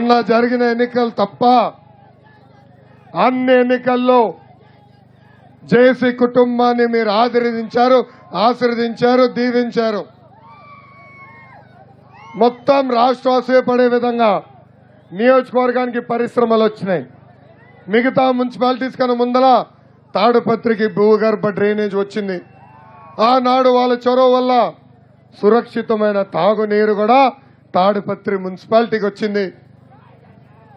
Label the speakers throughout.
Speaker 1: మొన్న జరిగిన ఎన్నికలు తప్ప అన్ని ఎన్నికల్లో జేసీ కుటుంబాన్ని మీరు ఆశీర్వదించారు ఆశీర్వదించారు దీవించారు. మొత్తం రాష్ట్రం అసూయపడే విధంగా నియోజకవర్గానికి పరిశ్రమలు వచ్చినాయి. మిగతా మున్సిపాలిటీస్ కన్నా ముందల తాడుపత్రికి భూగర్భ డ్రైనేజ్ వచ్చింది. ఆనాడు వాళ్ళ చొరవ వల్ల సురక్షితమైన తాగునీరు కూడా తాడుపత్రి మున్సిపాలిటీకి వచ్చింది.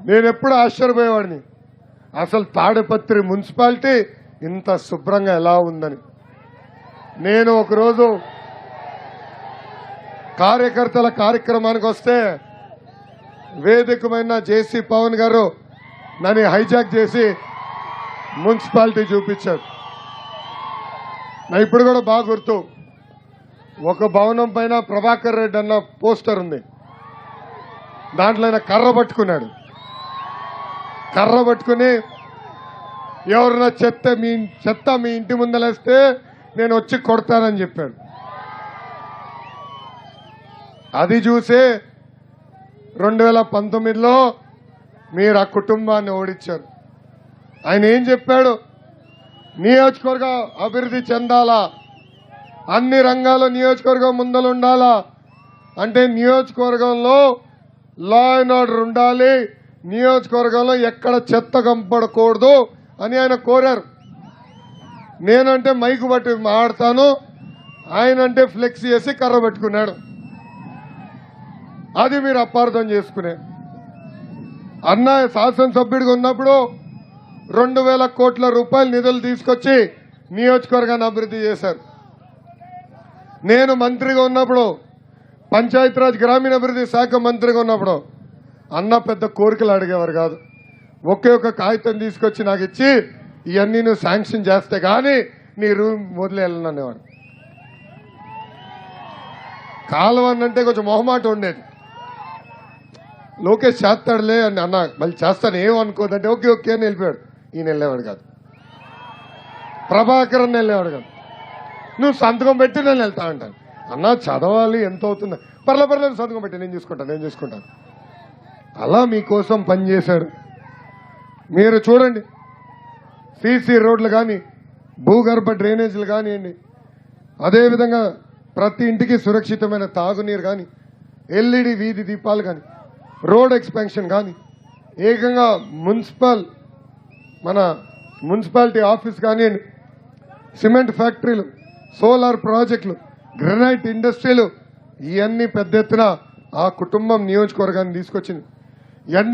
Speaker 1: నేను ఎప్పుడు ఆశ్చర్యపోయేవాడిని. అసలు తాడుపత్రి మున్సిపాలిటీ ఇంత శుభ్రంగా ఎలా ఉందని. నేను ఒకరోజు కార్యకర్తల కార్యక్రమానికి వస్తే వేదికమైన జేసీ పవన్ గారు నన్ను హైజాక్ చేసి మున్సిపాలిటీ చూపించారు. నా ఇప్పుడు కూడా బాగా గుర్తు. ఒక భవనం పైన ప్రభాకర్ రెడ్డి అన్న పోస్టర్ ఉంది. దాంట్లో ఆయన కర్ర పట్టుకున్నాడు. కర్ర పట్టుకుని ఎవరన్నా చెత్త మీ చెత్త మీ ఇంటి ముందలేస్తే నేను వచ్చి కొడతానని చెప్పాడు. అది చూసి రెండు వేల పంతొమ్మిదిలో మీరు ఆ కుటుంబాన్ని ఓడించారు. ఆయన ఏం చెప్పాడు? నియోజకవర్గ అభివృద్ధి చెందాలా? అన్ని రంగాల్లో నియోజకవర్గం ముందలుండాలా? అంటే నియోజకవర్గంలో లా అండ్ ఆర్డర్ ఉండాలి నియోజకవర్గంలో ఎక్కడ చెత్త కంపడకూడదు అని ఆయన కోరారు. నేనంటే మైకు బట్టి ఆడతాను ఆయన అంటే ఫ్లెక్స్ చేసి కర్ర పెట్టుకున్నాడు. అది మీరు అపార్థం చేసుకునే. అన్న శాసనసభ్యుడిగా ఉన్నప్పుడు రెండు వేల కోట్ల రూపాయల నిధులు తీసుకొచ్చి నియోజకవర్గాన్ని అభివృద్ధి చేశారు. నేను మంత్రిగా ఉన్నప్పుడు పంచాయతీరాజ్ గ్రామీణాభివృద్ధి శాఖ మంత్రిగా ఉన్నప్పుడు అన్న పెద్ద కోరికలు అడిగేవారు కాదు. ఒకే ఒక కాగితం తీసుకొచ్చి నాకు ఇచ్చి ఇవన్నీ నువ్వు శాంక్షన్ చేస్తే కానీ నీ రూమ్ వదిలేయాలనేవాడు కాలం అన్నంటే కొంచెం మొహమాట ఉండేది. లోకేష్ చేస్తాడులే అని అన్న మళ్ళీ చేస్తాను ఏమనుకోదంటే ఓకే ఓకే అని వెళ్ళిపోయాడు. ఈయన వెళ్ళేవాడు కాదు. ప్రభాకర్ అని వెళ్ళేవాడు కాదు. నువ్వు సంతకం పెట్టి నేను వెళ్తా అంటాను. అన్న చదవాలి ఎంత అవుతుంది పర్లే పర్లేదు సంతకం పెట్టి నేను చూసుకుంటాను నేను చూసుకుంటాను. అలా మీకోసం పనిచేశాడు మీరు చూడండి సీసీ రోడ్లు కానీ భూగర్భ డ్రైనేజీలు కానివ్వండి అదేవిధంగా ప్రతి ఇంటికి సురక్షితమైన తాగునీరు కానీ ఎల్ఈడి వీధి దీపాలు కానీ రోడ్ ఎక్స్పాన్షన్ కానీ ఏకంగా మున్సిపల్ మన మున్సిపాలిటీ ఆఫీస్ కానివ్వండి సిమెంట్ ఫ్యాక్టరీలు సోలార్ ప్రాజెక్టులు గ్రనైట్ ఇండస్ట్రీలు ఇవన్నీ పెద్ద ఎత్తున ఆ కుటుంబం నియోజకవర్గాన్ని తీసుకొచ్చింది. எண்ண